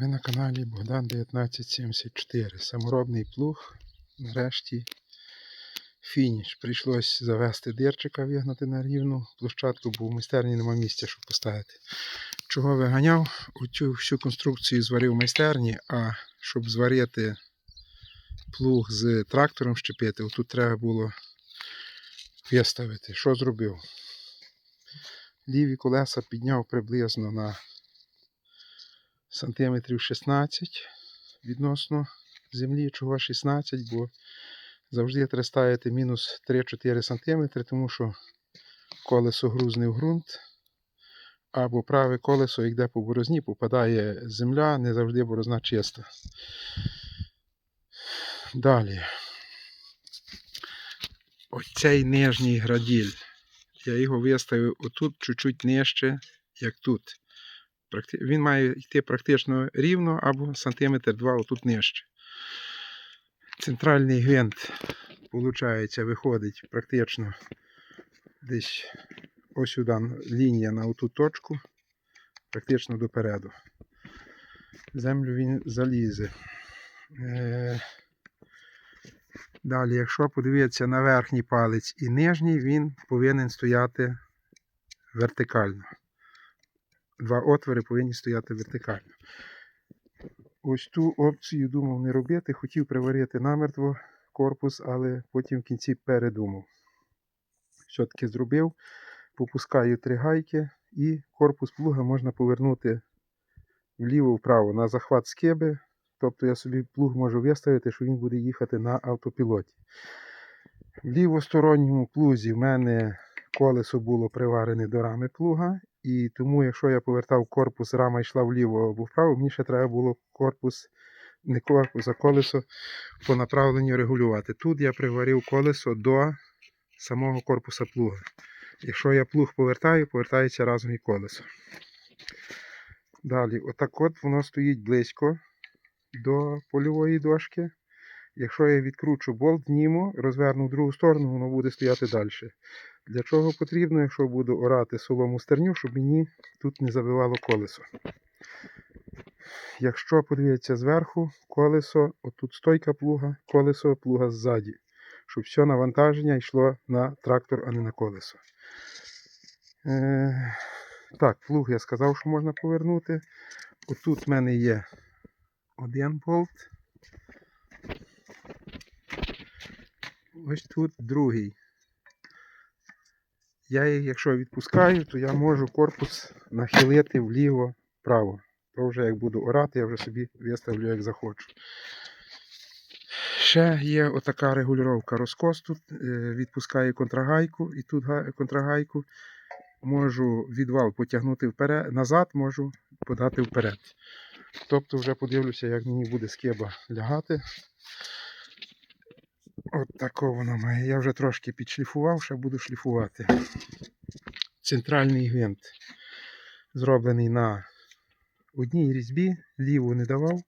Ви на каналі Богдан 1974. Саморобний плуг. Нарешті фініш. Прийшлось завести дирчика, вигнати на рівну площадку, бо в майстерні нема місця, щоб поставити. Чого виганяв? Оцю всю конструкцію зварив в майстерні, а щоб зварити плуг з трактором щепити, отут треба було виставити. Що зробив? Ліві колеса підняв приблизно на сантиметрів 16 відносно землі, чого 16, бо завжди треба ставити мінус 3-4 см, тому що колесо грузне в ґрунт, або праве колесо, йде по борозні, попадає земля, не завжди борозна чиста. Далі. Оцей нижній граділь. Я його виставив отут чуть-чуть нижче, як тут. Він має йти практично рівно або сантиметр два отут нижче. Центральний гвинт, виходить, виходить практично десь ось сюди лінія на оту точку, практично допереду. Землю він залізе. Е, Далі, якщо подивитися на верхній палець і нижній, він повинен стояти вертикально два отвори повинні стояти вертикально. Ось ту опцію думав не робити, хотів приварити намертво корпус, але потім в кінці передумав. Все-таки зробив, попускаю три гайки і корпус плуга можна повернути вліво-вправо на захват скиби. Тобто я собі плуг можу виставити, що він буде їхати на автопілоті. В лівосторонньому плузі в мене колесо було приварене до рами плуга, і тому, якщо я повертав корпус, рама йшла вліво або вправо, мені ще треба було корпус, не корпус, а колесо по направленню регулювати. Тут я приварив колесо до самого корпуса плуга. Якщо я плуг повертаю, повертається разом і колесо. Далі, отак от воно стоїть близько до польової дошки. Якщо я відкручу болт, зніму, розверну в другу сторону, воно буде стояти далі. Для чого потрібно, якщо буду орати солому стерню, щоб мені тут не забивало колесо. Якщо подивитися зверху, колесо, отут стойка плуга, колесо плуга ззаді, щоб все навантаження йшло на трактор, а не на колесо. Е, так, плуг я сказав, що можна повернути. Отут в мене є один болт. Ось тут другий. Я її, якщо відпускаю, то я можу корпус нахилити вліво-вправо. То вже як буду орати, я вже собі виставлю, як захочу. Ще є отака регулювання розкос тут. е, Відпускаю контрагайку і тут контрагайку. Можу відвал потягнути вперед, назад, можу подати вперед. Тобто вже подивлюся, як мені буде скеба лягати. От тако воно має. Я вже трошки підшліфував, ще буду шліфувати. Центральний гвинт зроблений на одній різьбі, ліву не давав.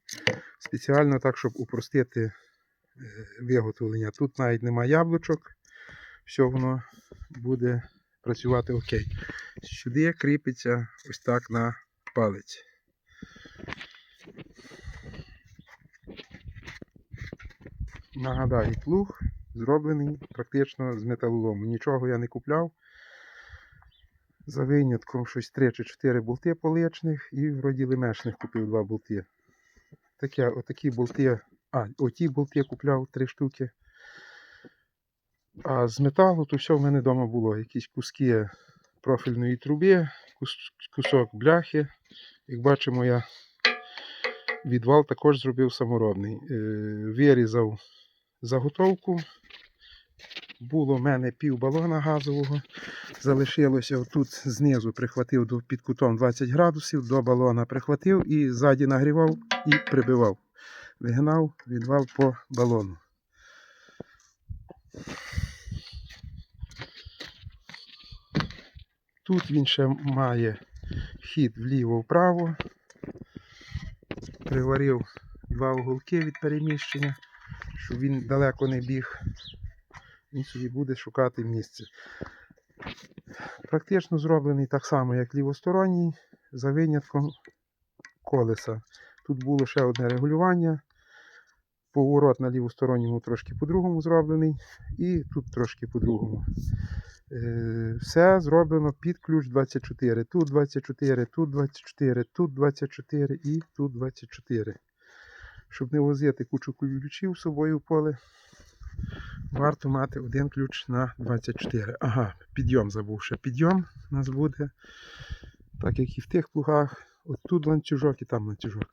Спеціально так, щоб упростити е, виготовлення. Тут навіть нема яблучок, все воно буде працювати окей. Сюди кріпиться ось так на палець. Нагадаю, плуг зроблений практично з металолому. Нічого я не купляв. За винятком щось 3 чи 4 болти поличних і вроді лемешних купив 2 болти. Таке, отакі болти, а, оті болти купляв 3 штуки. А з металу то все в мене вдома було. Якісь куски профільної труби, кусок бляхи. Як бачимо, я відвал також зробив саморобний. Е, Вирізав заготовку. Було в мене пів балона газового. Залишилося отут знизу, прихватив під кутом 20 градусів, до балона прихватив і ззаді нагрівав і прибивав. Вигнав відвал по балону. Тут він ще має хід вліво-вправо. Приварив два уголки від переміщення, щоб він далеко не біг. Він собі буде шукати місце. Практично зроблений так само, як лівосторонній, за винятком колеса. Тут було ще одне регулювання. Поворот на ліву сторону трошки по-другому зроблений, і тут трошки по-другому. Е, Все зроблено під ключ 24. Тут 24, тут 24, тут 24 і тут 24. Щоб не возити кучу ключів з собою в поле, варто мати один ключ на 24. Ага, підйом забув ще. Підйом у нас буде, так як і в тих плугах. От тут ланцюжок і там ланцюжок.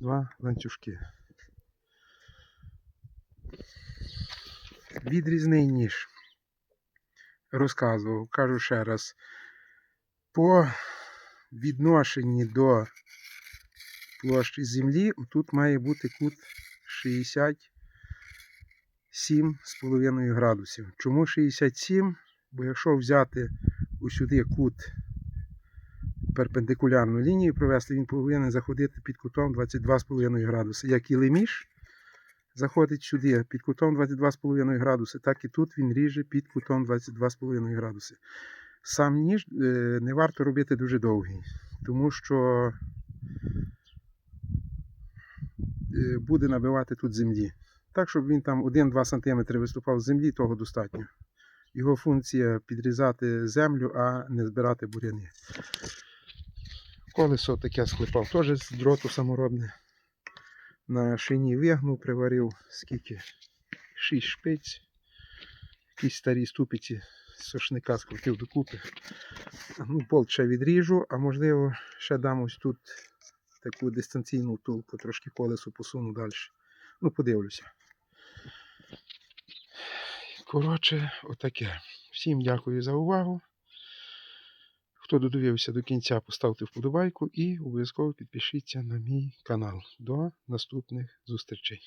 Два ланцюжки. Відрізний ніж. Розказував, кажу ще раз. По відношенні до площі землі, тут має бути кут 67,5 градусів. Чому 67? Бо якщо взяти усюди кут перпендикулярну лінію провести, він повинен заходити під кутом 22,5 градуси. Як і леміш заходить сюди під кутом 22,5 градуси, так і тут він ріже під кутом 22,5 градуси. Сам ніж е, не варто робити дуже довгий, тому що буде набивати тут землі. Так, щоб він там 1-2 см виступав з землі, того достатньо. Його функція підрізати землю, а не збирати буряни. Колесо таке склепав, теж з дроту саморобне. На шині вигнув, приварив скільки? 6 шпиць. Якісь старі ступиці сошника скрутив докупи. Ну, болт ще відріжу, а можливо ще дам ось тут таку дистанційну втулку, трошки колесо посуну далі. Ну, подивлюся. Коротше, отаке. Всім дякую за увагу. Хто додивився до кінця, поставте вподобайку і обов'язково підпишіться на мій канал. До наступних зустрічей.